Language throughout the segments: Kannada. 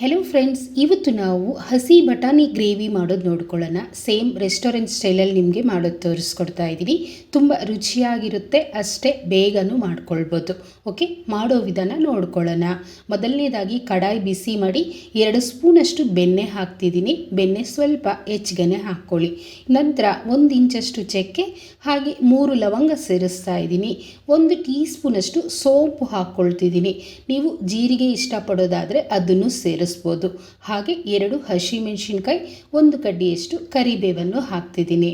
ಹೆಲೋ ಫ್ರೆಂಡ್ಸ್ ಇವತ್ತು ನಾವು ಹಸಿ ಬಟಾಣಿ ಗ್ರೇವಿ ಮಾಡೋದು ನೋಡ್ಕೊಳ್ಳೋಣ. ಸೇಮ್ ರೆಸ್ಟೋರೆಂಟ್ ಸ್ಟೈಲಲ್ಲಿ ನಿಮಗೆ ಮಾಡೋದು ತೋರಿಸ್ಕೊಡ್ತಾ ಇದ್ದೀನಿ ತುಂಬ ರುಚಿಯಾಗಿರುತ್ತೆ, ಅಷ್ಟೇ ಬೇಗನೂ ಮಾಡ್ಕೊಳ್ಬೋದು. ಓಕೆ ಮಾಡೋ ವಿಧಾನ ನೋಡ್ಕೊಳ್ಳೋಣ. ಮೊದಲನೇದಾಗಿ ಕಡಾಯಿ ಬಿಸಿ ಮಾಡಿ ಎರಡು ಸ್ಪೂನಷ್ಟು ಬೆಣ್ಣೆ ಹಾಕ್ತಿದ್ದೀನಿ. ಬೆಣ್ಣೆ ಸ್ವಲ್ಪ ಹೆಚ್ಚಿಗೆನೆ ಹಾಕ್ಕೊಳ್ಳಿ. ನಂತರ ಒಂದು ಇಂಚಷ್ಟು ಚಕ್ಕೆ, ಹಾಗೆ ಮೂರು ಲವಂಗ ಸೇರಿಸ್ತಾ ಇದ್ದೀನಿ ಒಂದು ಟೀ ಸ್ಪೂನಷ್ಟು ಸೋಂಪು ಹಾಕ್ಕೊಳ್ತಿದ್ದೀನಿ. ನೀವು ಜೀರಿಗೆ ಇಷ್ಟಪಡೋದಾದರೆ ಅದನ್ನು ಸೇರಿಸ್ಬೋದು ಹಾಗೆ ಎರಡು ಹಸಿಮೆಣಸಿನ್ಕಾಯಿ, ಒಂದು ಕಡ್ಡಿಯಷ್ಟು ಕರಿಬೇವನ್ನು ಹಾಕ್ತಿದ್ದೀನಿ.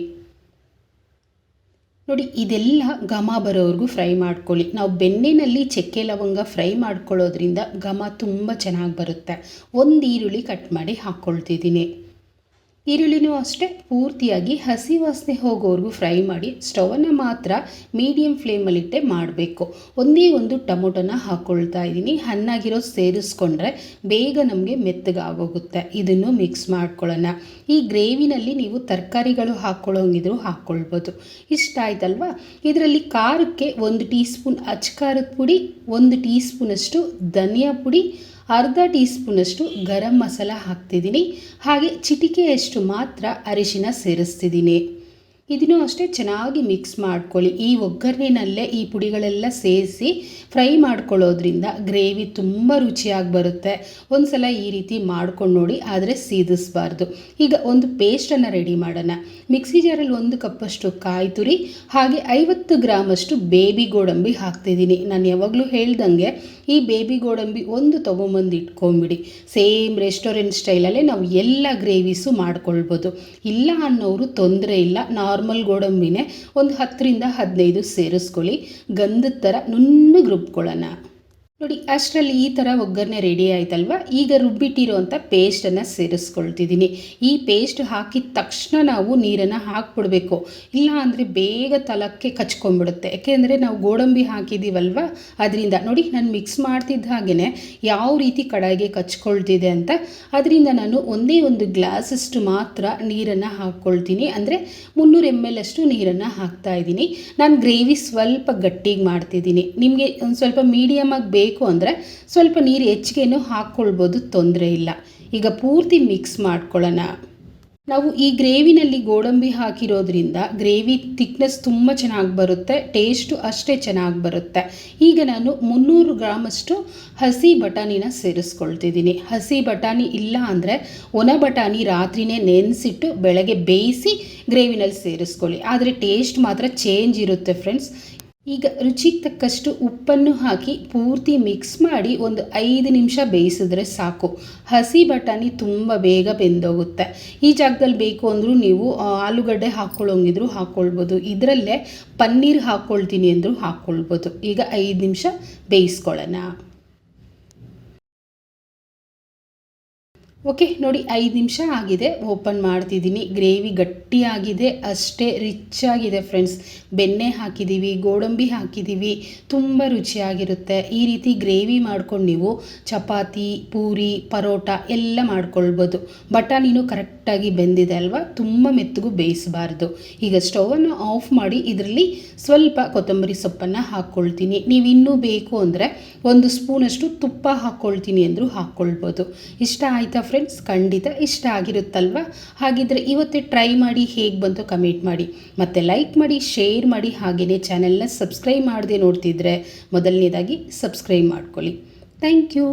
ನೋಡಿ, ಇದೆಲ್ಲ ಘಮ ಬರೋವರೆಗೂ ಫ್ರೈ ಮಾಡ್ಕೊಳ್ಳಿ. ನಾವು ಬೆಣ್ಣೆನಲ್ಲಿ ಚಕ್ಕೆ ಲವಂಗ ಫ್ರೈ ಮಾಡ್ಕೊಳ್ಳೋದ್ರಿಂದ ಘಮ ತುಂಬ ಚೆನ್ನಾಗಿ ಬರುತ್ತೆ. ಒಂದು ಈರುಳ್ಳಿ ಕಟ್ ಮಾಡಿ ಹಾಕ್ಕೊಳ್ತಿದ್ದೀನಿ. ಈರುಳ್ಳಿನೂ ಅಷ್ಟೇ ಪೂರ್ತಿಯಾಗಿ ಹಸಿ ವಾಸನೆ ಹೋಗೋವರೆಗೂ ಫ್ರೈ ಮಾಡಿ ಸ್ಟವನ್ನು ಮಾತ್ರ ಮೀಡಿಯಮ್ ಫ್ಲೇಮಲ್ಲಿಟ್ಟೆ ಮಾಡಬೇಕು. ಒಂದೇ ಒಂದು ಟೊಮೊಟೊನ ಹಾಕ್ಕೊಳ್ತಾ ಇದ್ದೀನಿ. ಹಣ್ಣಾಗಿರೋ ಸೇರಿಸ್ಕೊಂಡ್ರೆ ಬೇಗ ನಮಗೆ ಮೆತ್ತಗಾಗೋಗುತ್ತೆ. ಇದನ್ನು ಮಿಕ್ಸ್ ಮಾಡ್ಕೊಳ್ಳೋಣ. ಈ ಗ್ರೇವಿನಲ್ಲಿ ನೀವು ತರಕಾರಿಗಳು ಹಾಕ್ಕೊಳ್ಳೋಂಗಿದ್ರು ಹಾಕ್ಕೊಳ್ಬೋದು ಇಷ್ಟ ಆಯ್ತಲ್ವಾ? ಇದರಲ್ಲಿ ಖಾರಕ್ಕೆ ಒಂದು ಟೀ ಸ್ಪೂನ್ ಅಚ್ಕಾರದ ಪುಡಿ, ಒಂದು ಟೀ ಸ್ಪೂನಷ್ಟು ಧನಿಯಾ ಪುಡಿ ಅರ್ಧ ಟೀ ಸ್ಪೂನಷ್ಟು ಗರಂ ಮಸಾಲ ಹಾಕ್ತಿದ್ದೀನಿ. ಹಾಗೆ ಚಿಟಿಕೆಯಷ್ಟು ಮಾತ್ರ ಅರಿಶಿನ ಸೇರಿಸ್ತಿದ್ದೀನಿ. ಇದನ್ನು ಅಷ್ಟೇ ಚೆನ್ನಾಗಿ ಮಿಕ್ಸ್ ಮಾಡ್ಕೊಳ್ಳಿ. ಈ ಒಗ್ಗರಣೆನಲ್ಲೇ ಈ ಪುಡಿಗಳೆಲ್ಲ ಸೇರಿಸಿ ಫ್ರೈ ಮಾಡ್ಕೊಳ್ಳೋದ್ರಿಂದ ಗ್ರೇವಿ ತುಂಬ ರುಚಿಯಾಗಿ ಬರುತ್ತೆ. ಒಂದು ಸಲ ಈ ರೀತಿ ಮಾಡ್ಕೊಂಡು ನೋಡಿ, ಆದರೆ ಸೀದಿಸ್ಬಾರ್ದು. ಈಗ ಒಂದು ಪೇಸ್ಟನ್ನು ರೆಡಿ ಮಾಡೋಣ. ಮಿಕ್ಸಿ ಜಾರಲ್ಲಿ ಒಂದು ಕಪ್ಪಷ್ಟು ಕಾಯಿ ತುರಿ, ಹಾಗೆ ಐವತ್ತು ಗ್ರಾಮಷ್ಟು ಬೇಬಿ ಗೋಡಂಬಿ ಹಾಕ್ತಿದ್ದೀನಿ. ನಾನು ಯಾವಾಗಲೂ ಹೇಳ್ದಂಗೆ ಈ ಬೇಬಿ ಗೋಡಂಬಿ ಒಂದು ತೊಗೊಂಬಂದು ಇಟ್ಕೊಂಬಿಡಿ. ಸೇಮ್ ರೆಸ್ಟೋರೆಂಟ್ ಸ್ಟೈಲಲ್ಲೇ ನಾವು ಎಲ್ಲ ಗ್ರೇವೀಸು ಮಾಡ್ಕೊಳ್ಬೋದು. ಇಲ್ಲ ಅನ್ನೋರು ತೊಂದರೆ ಇಲ್ಲ. ನಾರ್ಮಲ್ ಗೋಡಂಬಿನೇ ಒಂದು ಹತ್ತರಿಂದ ಹದಿನೈದು ಸೇರಿಸ್ಕೊಳ್ಳಿ. ಗಂಧದ ಥರ ನುಣ್ಣಗೆ ರುಬ್ಕೊಳ್ಳೋಣ. ನೋಡಿ, ಅಷ್ಟರಲ್ಲಿ ಈ ಥರ ಒಗ್ಗರಣೆ ರೆಡಿ ಆಯ್ತಲ್ವ? ಈಗ ರುಬ್ಬಿಟ್ಟಿರೋ ಅಂಥ ಪೇಸ್ಟನ್ನು ಸೇರಿಸ್ಕೊಳ್ತಿದ್ದೀನಿ ಈ ಪೇಸ್ಟ್ ಹಾಕಿದ ತಕ್ಷಣ ನಾವು ನೀರನ್ನು ಹಾಕ್ಬಿಡ್ಬೇಕು. ಇಲ್ಲ ಅಂದರೆ ಬೇಗ ತಲಕ್ಕೆ ಕಚ್ಕೊಂಡ್ಬಿಡುತ್ತೆ. ಯಾಕೆಂದರೆ ನಾವು ಗೋಡಂಬಿ ಹಾಕಿದ್ದೀವಲ್ವ ಅದರಿಂದ ನೋಡಿ, ನಾನು ಮಿಕ್ಸ್ ಮಾಡ್ತಿದ್ದ ಹಾಗೆಯೇ ಯಾವ ರೀತಿ ಕಡಾಯಿಗೆ ಕಚ್ಕೊಳ್ತಿದೆ ಅಂತ. ಅದರಿಂದ ನಾನು ಒಂದೇ ಒಂದು ಗ್ಲಾಸಷ್ಟು ಮಾತ್ರ ನೀರನ್ನು ಹಾಕ್ಕೊಳ್ತೀನಿ. ಅಂದರೆ ಮುನ್ನೂರು ಎಂ ಎಲ್ ಅಷ್ಟು ನೀರನ್ನು ಹಾಕ್ತಾ ಇದ್ದೀನಿ. ನಾನು ಗ್ರೇವಿ ಸ್ವಲ್ಪ ಗಟ್ಟಿಗೆ ಮಾಡ್ತಿದ್ದೀನಿ. ನಿಮಗೆ ಒಂದು ಸ್ವಲ್ಪ ಮೀಡಿಯಮಾಗಿ ಬೇಕು ಅಂದರೆ ಸ್ವಲ್ಪ ನೀರು ಹೆಚ್ಚಿಗೆನೂ ಹಾಕ್ಕೊಳ್ಬೋದು, ತೊಂದರೆ ಇಲ್ಲ. ಈಗ ಪೂರ್ತಿ ಮಿಕ್ಸ್ ಮಾಡ್ಕೊಳ್ಳೋಣ. ನಾವು ಈ ಗ್ರೇವಿನಲ್ಲಿ ಗೋಡಂಬಿ ಹಾಕಿರೋದ್ರಿಂದ ಗ್ರೇವಿ ಥಿಕ್ನೆಸ್ ತುಂಬ ಚೆನ್ನಾಗಿ ಬರುತ್ತೆ ಟೇಸ್ಟು ಅಷ್ಟೇ ಚೆನ್ನಾಗಿ ಬರುತ್ತೆ. ಈಗ ನಾನು ಮುನ್ನೂರು ಗ್ರಾಮಷ್ಟು ಹಸಿ ಬಟಾಣಿನ ಸೇರಿಸ್ಕೊಳ್ತಿದ್ದೀನಿ. ಹಸಿ ಬಟಾಣಿ ಇಲ್ಲ ಅಂದರೆ ಒಣ ಬಟಾಣಿ ರಾತ್ರಿನೇ ನೆನೆಸಿಟ್ಟು ಬೆಳಗ್ಗೆ ಬೇಯಿಸಿ ಗ್ರೇವಿನಲ್ಲಿ ಸೇರಿಸ್ಕೊಳ್ಳಿ. ಆದರೆ ಟೇಸ್ಟ್ ಮಾತ್ರ ಚೇಂಜ್ ಇರುತ್ತೆ ಫ್ರೆಂಡ್ಸ್ ಈಗ ರುಚಿಗೆ ತಕ್ಕಷ್ಟು ಉಪ್ಪನ್ನು ಹಾಕಿ ಪೂರ್ತಿ ಮಿಕ್ಸ್ ಮಾಡಿ ಒಂದು ಐದು ನಿಮಿಷ ಬೇಯಿಸಿದ್ರೆ ಸಾಕು. ಹಸಿ ಬಟಾಣಿ ತುಂಬ ಬೇಗ ಬೆಂದೋಗುತ್ತೆ. ಈ ಜಾಗದಲ್ಲಿ ಬೇಕು ಅಂದರೂ ನೀವು ಆಲೂಗಡ್ಡೆ ಹಾಕ್ಕೊಳ್ಳೋಂಗಿದ್ರು ಹಾಕ್ಕೊಳ್ಬೋದು ಇದರಲ್ಲೇ ಪನ್ನೀರ್ ಹಾಕ್ಕೊಳ್ತೀನಿ ಅಂದರೂ ಹಾಕ್ಕೊಳ್ಬೋದು ಈಗ ಐದು ನಿಮಿಷ ಬೇಯಿಸ್ಕೊಳ್ಳೋಣ. ಓಕೆ ನೋಡಿ ಐದು ನಿಮಿಷ ಆಗಿದೆ. ಓಪನ್ ಮಾಡ್ತಿದ್ದೀನಿ. ಗ್ರೇವಿ ಗಟ್ಟಿಯಾಗಿದೆ. ಅಷ್ಟೇ ರಿಚ್ ಆಗಿದೆ ಫ್ರೆಂಡ್ಸ್ ಬೆಣ್ಣೆ ಹಾಕಿದ್ದೀವಿ ಗೋಡಂಬಿ ಹಾಕಿದ್ದೀವಿ ತುಂಬ ರುಚಿಯಾಗಿರುತ್ತೆ. ಈ ರೀತಿ ಗ್ರೇವಿ ಮಾಡ್ಕೊಂಡು ನೀವು ಚಪಾತಿ, ಪೂರಿ, ಪರೋಟ ಎಲ್ಲ ಮಾಡ್ಕೊಳ್ಬೋದು. ಬಟಾಣಿನೂ ಕರೆಕ್ಟಾಗಿ ಬೆಂದಿದೆ ಅಲ್ವಾ? ತುಂಬ ಮೆತ್ತಗೂ ಬೇಯಿಸಬಾರ್ದು. ಈಗ ಸ್ಟವನ್ನು ಆಫ್ ಮಾಡಿ ಇದರಲ್ಲಿ ಸ್ವಲ್ಪ ಕೊತ್ತಂಬರಿ ಸೊಪ್ಪನ್ನು ಹಾಕ್ಕೊಳ್ತೀನಿ. ನೀವು ಇನ್ನೂ ಬೇಕು ಅಂದರೆ ಒಂದು ಸ್ಪೂನಷ್ಟು ತುಪ್ಪ ಹಾಕ್ಕೊಳ್ತೀನಿ ಅಂದರೂ ಹಾಕ್ಕೊಳ್ಬೋದು. ಇಷ್ಟ ಆಯಿತಾ ಫ್ರೆಂಡ್ಸ್ ಖಂಡಿತ ಇಷ್ಟ ಆಗಿರುತ್ತಲ್ವ? ಹಾಗಿದ್ರೆ ಇವತ್ತೇ ಟ್ರೈ ಮಾಡಿ ಹೇಗೆ ಬಂತು ಕಮೆಂಟ್ ಮಾಡಿ. ಮತ್ತು ಲೈಕ್ ಮಾಡಿ ಶೇರ್ ಮಾಡಿ ಹಾಗೆಯೇ ಚಾನೆಲ್ನ ಸಬ್ಸ್ಕ್ರೈಬ್ ಮಾಡದೆ ನೋಡ್ತಿದ್ರೆ ಮೊದಲನೇದಾಗಿ ಸಬ್ಸ್ಕ್ರೈಬ್ ಮಾಡ್ಕೊಳ್ಳಿ. Thank you